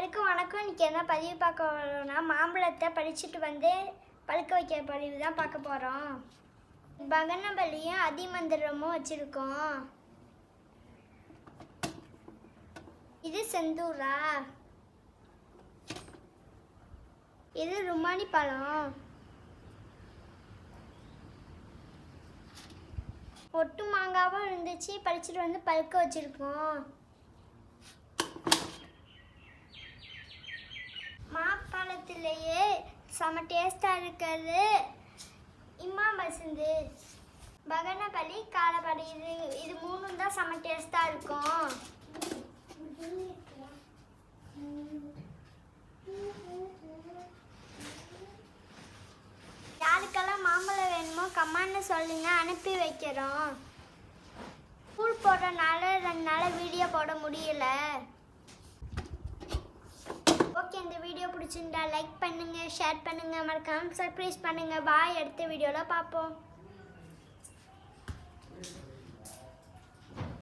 எல்லாருக்கும் வணக்கம். இன்றைக்கி என்ன பதிவு பார்க்க வரோம்னா மாம்பழத்தை பறிச்சுட்டு வந்து பழுக்க வைக்கிற பதிவு தான் பார்க்க போகிறோம் பகனபலியும் அதிமந்திரமும் வச்சுருக்கோம். இது செந்தூரா? இது ருமானி பழம். ஒட்டு மாங்காவும் இருந்துச்சு. பறிச்சுட்டு வந்து பழுக்க வச்சுருக்கோம். மாப்பழத்திலேயே செம டேஸ்ட்டாக இருக்கிறது இம்மா மசந்து பகனபலி காலப்படி இது இது மூணும் தான் செம டேஸ்ட்டாக இருக்கும். யாருக்கெல்லாம் மாம்பழம் வேணுமோ கம்மான்னு சொல்லுங்கள் அனுப்பி வைக்கிறோம். ஸ்கூல் போடுறனால ரெண்டு நாள் வீடியோ போட முடியல. பிடிச்சிருந்தா லைக் பண்ணுங்கள் ஷேர் பண்ணுங்கள் மறக்காம சர்ப்ரைஸ் பண்ணுங்கள் பாய் அடுத்த வீடியோவில் பார்ப்போம்.